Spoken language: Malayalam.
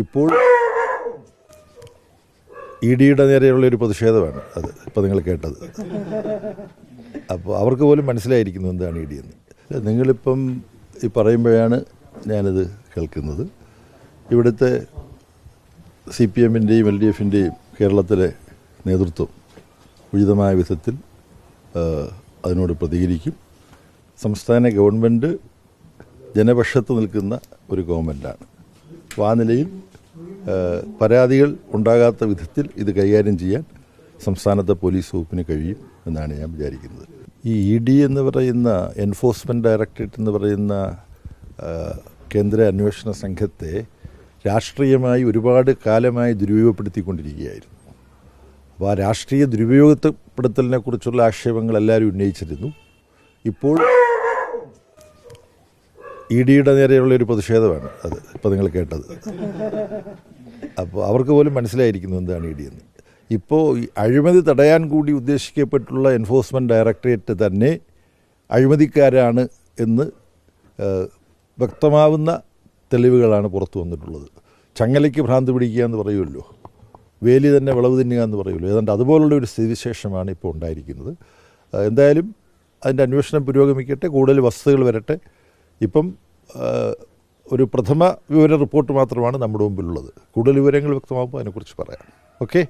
ഇപ്പോൾ ഇ ഡിയുടെ നേരെയുള്ള ഒരു പ്രതിഷേധമാണ് അത് ഇപ്പോൾ നിങ്ങൾ കേട്ടത്. അപ്പോൾ അവർക്ക് പോലും മനസ്സിലായിരിക്കുന്നു എന്താണ് ഇ ഡി എന്ന്. നിങ്ങളിപ്പം ഈ പറയുമ്പോഴാണ് ഞാനത് കേൾക്കുന്നത്. ഇവിടുത്തെ സി പി എമ്മിന്റെയും എൽ ഡി എഫിന്റെയും കേരളത്തിലെ നേതൃത്വം ഉചിതമായ വിധത്തിൽ അതിനോട് പ്രതികരിക്കും. സംസ്ഥാന ഗവൺമെന്റ് ജനപക്ഷത്ത് നിൽക്കുന്ന ഒരു ഗവൺമെന്റാണ് അപ്പോൾ ആ നിലയിൽ പരാതികൾ ഉണ്ടാകാത്ത വിധത്തിൽ ഇത് കൈകാര്യം ചെയ്യാൻ സംസ്ഥാനത്തെ പോലീസ് വകുപ്പിന് കഴിയും എന്നാണ് ഞാൻ വിചാരിക്കുന്നത്. ഈ ഇ ഡി എന്ന് പറയുന്ന എൻഫോഴ്സ്മെന്റ് ഡയറക്ടറേറ്റ് എന്ന് പറയുന്ന കേന്ദ്ര അന്വേഷണ സംഘത്തെ രാഷ്ട്രീയമായി ഒരുപാട് കാലമായി ദുരുപയോഗപ്പെടുത്തിക്കൊണ്ടിരിക്കുകയായിരുന്നു. അപ്പോൾ ആ രാഷ്ട്രീയ ദുരുപയോഗപ്പെടുത്തലിനെ കുറിച്ചുള്ള ആക്ഷേപങ്ങൾ എല്ലാവരും ഉന്നയിച്ചിരുന്നു. ഇപ്പോൾ ഇ ഡിയുടെ നേരെയുള്ള ഒരു പ്രതിഷേധമാണ് അത് ഇപ്പോൾ നിങ്ങൾ കേട്ടത്. അപ്പോൾ അവർക്ക് പോലും മനസ്സിലായിരിക്കുന്നു എന്താണ് ഇ ഡി എന്ന്. ഇപ്പോൾ അഴിമതി തടയാൻ കൂടി ഉദ്ദേശിക്കപ്പെട്ടുള്ള എൻഫോഴ്സ്മെന്റ് ഡയറക്ടറേറ്റ് തന്നെ അഴിമതിക്കാരാണ് എന്ന് വ്യക്തമാവുന്ന തെളിവുകളാണ് പുറത്തു വന്നിട്ടുള്ളത്. ചങ്ങലയ്ക്ക് ഭ്രാന്ത് പിടിക്കുക എന്ന് പറയുമല്ലോ. വേലി തന്നെ വിളവ് തിന്നുക എന്ന് പറയുമല്ലോ. ഏതാണ്ട് അതുപോലുള്ള ഒരു സ്ഥിതിവിശേഷമാണ് ഇപ്പോൾ ഉണ്ടായിരിക്കുന്നത്. എന്തായാലും അതിന്റെ അന്വേഷണം പുരോഗമിക്കട്ടെ കൂടുതൽ വസ്തുതകൾ വരട്ടെ. ഇപ്പം ഒരു പ്രഥമ വിവര റിപ്പോർട്ട് മാത്രമാണ് നമ്മുടെ മുമ്പിലുള്ളത്. കൂടുതൽ വിവരങ്ങൾ വ്യക്തമാകുമ്പോൾ അതിനെക്കുറിച്ച് പറയാം. ഓക്കെ?